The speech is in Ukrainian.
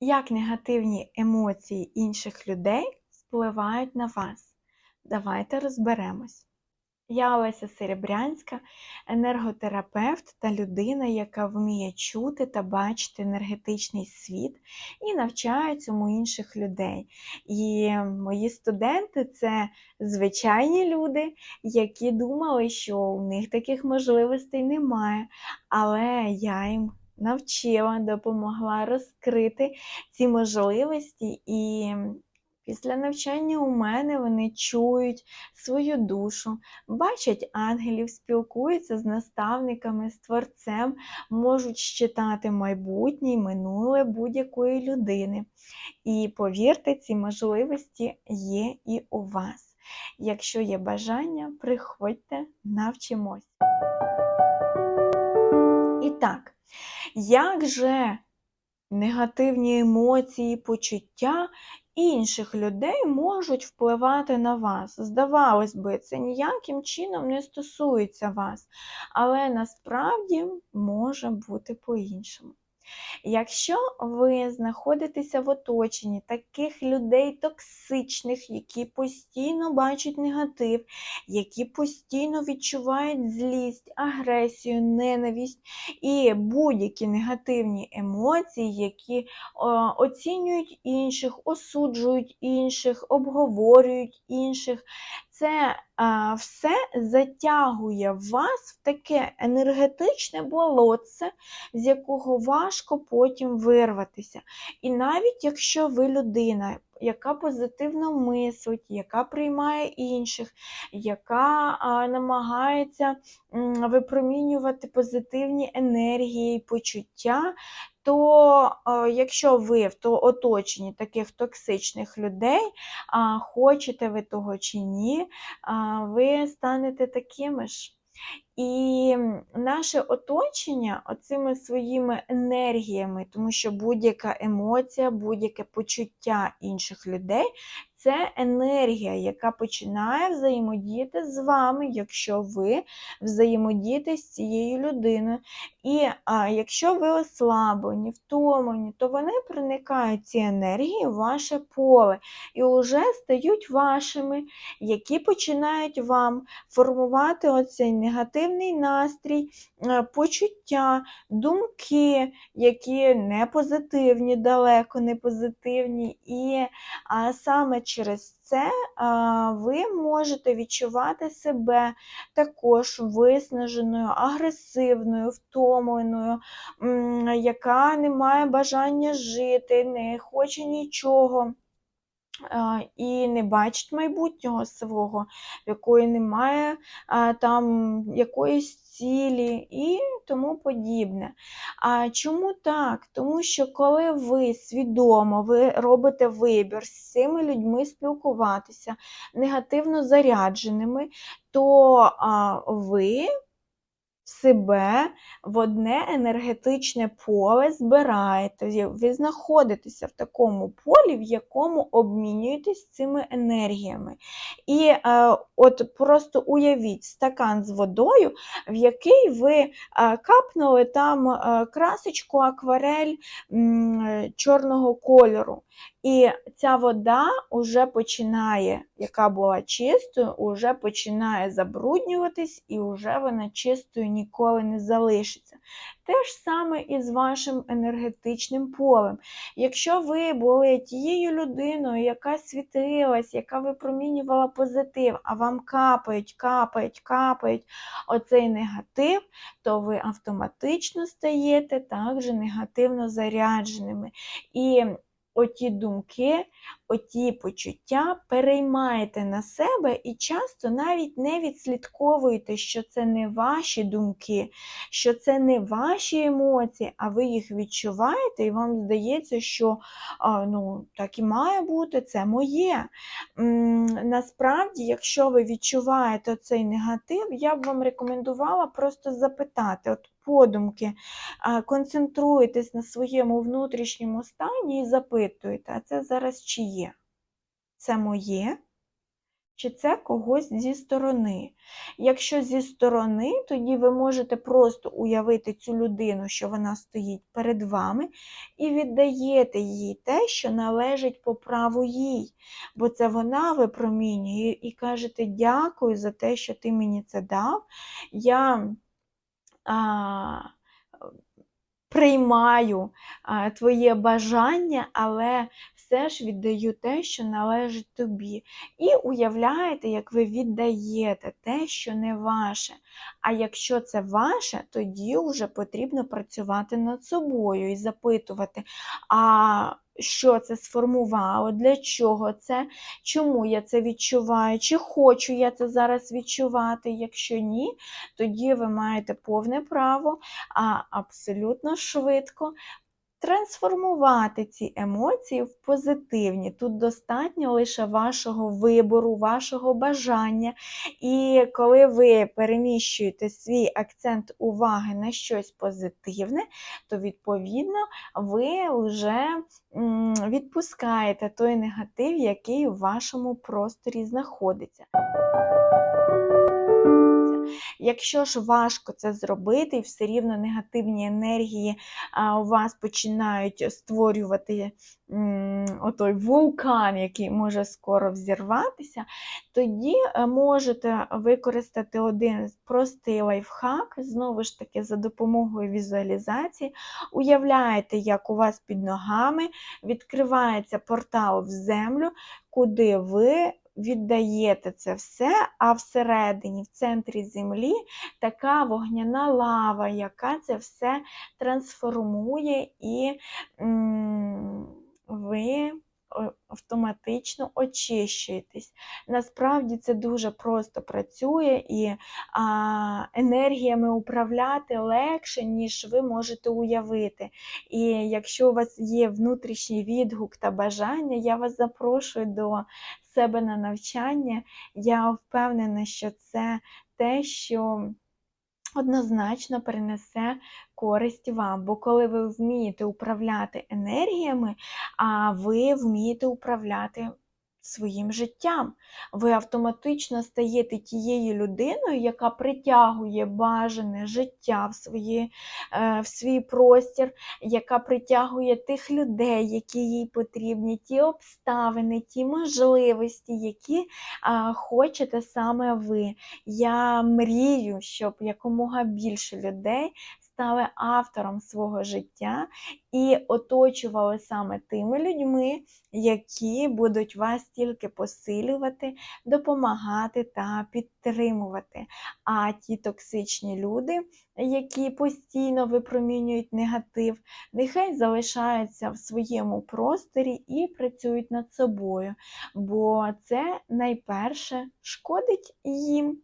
Як негативні емоції інших людей впливають на вас? Давайте розберемось. Я Олеся Серебрянська, енерготерапевт та людина, яка вміє чути та бачити енергетичний світ і навчає цьому інших людей. І мої студенти це звичайні люди, які думали, що у них таких можливостей немає, але я їм навчила, допомогла розкрити ці можливості, і після навчання у мене вони чують свою душу, бачать ангелів, спілкуються з наставниками, з творцем, можуть щитати майбутнє і минуле будь-якої людини. І повірте, ці можливості є і у вас. Якщо є бажання, приходьте, навчимось. І так, як же негативні емоції, почуття інших людей можуть впливати на вас? Здавалось би, це ніяким чином не стосується вас, але насправді може бути по-іншому. Якщо ви знаходитеся в оточенні таких людей токсичних, які постійно бачать негатив, які постійно відчувають злість, агресію, ненависть і будь-які негативні емоції, які о, оцінюють інших, осуджують інших, обговорюють інших, це а, все затягує вас в таке енергетичне болотце, з якого важко потім вирватися. І навіть якщо ви людина, яка позитивно мислить, яка приймає інших, яка а, намагається м, випромінювати позитивні енергії і почуття, то якщо ви в то оточенні таких токсичних людей, хочете ви того чи ні, ви станете такими ж. І наше оточення оцими своїми енергіями, тому що будь-яка емоція, будь-яке почуття інших людей це енергія, яка починає взаємодіяти з вами, якщо ви взаємодієте з цією людиною. І а, якщо ви ослаблені, втомлені, то вони проникають ці енергії в ваше поле і вже стають вашими, які починають вам формувати оцей негативний настрій, е, почуття, думки, які не позитивні, далеко не позитивні. І а, саме через це ви можете відчувати себе також виснаженою, агресивною, втомленою, яка не має бажання жити, не хоче нічого. І не бачить майбутнього свого, якої немає там якоїсь цілі і тому подібне. А чому так? Тому що коли ви свідомо ви робите вибір з цими людьми спілкуватися негативно зарядженими, то ви себе в одне енергетичне поле збираєте. Ви знаходитеся в такому полі, в якому обмінюєтесь цими енергіями. І е, от просто уявіть стакан з водою, в який ви е, капнули там е, красочку, акварель м, чорного кольору. І ця вода вже починає, яка була чистою, вже починає забруднюватись, і вже вона чистою ніколи не залишиться. Те ж саме і з вашим енергетичним полем. Якщо ви були тією людиною, яка світилась, яка випромінювала позитив, а вам капають, капають, капають оцей негатив, то ви автоматично стаєте також негативно зарядженими. І оті думки, оті почуття переймаєте на себе і часто навіть не відслідковуєте, що це не ваші думки, що це не ваші емоції, а ви їх відчуваєте, і вам здається, що ну, так і має бути, це моє. Насправді, якщо ви відчуваєте цей негатив, я б вам рекомендувала просто запитати. От подумки, концентруєтесь на своєму внутрішньому стані і запитуєте, а це зараз чиє? Це моє? чи це когось зі сторони. Якщо зі сторони, тоді ви можете просто уявити цю людину, що вона стоїть перед вами, і віддаєте їй те, що належить по праву їй. Бо це вона випромінює і кажете дякую за те, що ти мені це дав. Я приймаю твоє бажання, але все ж віддаю те, що належить тобі. І уявляєте, як ви віддаєте те, що не ваше. А якщо це ваше, тоді вже потрібно працювати над собою і запитувати, а що це сформувало, для чого це, чому я це відчуваю, чи хочу я це зараз відчувати. Якщо ні, тоді ви маєте повне право, а абсолютно швидко трансформувати ці емоції в позитивні. Тут достатньо лише вашого вибору, вашого бажання. І коли ви переміщуєте свій акцент уваги на щось позитивне, то, відповідно, ви вже відпускаєте той негатив, який в вашому просторі знаходиться. Якщо ж важко це зробити, і все рівно негативні енергії у вас починають створювати отой вулкан, який може скоро взірватися, тоді е, можете використати один простий лайфхак, знову ж таки, за допомогою візуалізації. Уявляєте, як у вас під ногами відкривається портал в землю, куди ви віддаєте це все, а всередині, в центрі землі, така вогняна лава, яка це все трансформує і ви автоматично очищуєтесь. Насправді це дуже просто працює і а, енергіями управляти легше, ніж ви можете уявити. І якщо у вас є внутрішній відгук та бажання, я вас запрошую до себе на навчання. Я впевнена, що це те, що однозначно принесе користь вам. Бо коли ви вмієте управляти енергіями, а ви вмієте управляти своїм життям. Ви автоматично стаєте тією людиною, яка притягує бажане життя в, свої, е, в свій простір, яка притягує тих людей, які їй потрібні, ті обставини, ті можливості, які хочете саме ви. Я мрію, щоб якомога більше людей стали автором свого життя і оточували саме тими людьми, які будуть вас тільки посилювати, допомагати та підтримувати. А ті токсичні люди, які постійно випромінюють негатив, нехай залишаються в своєму просторі і працюють над собою, бо це найперше шкодить їм.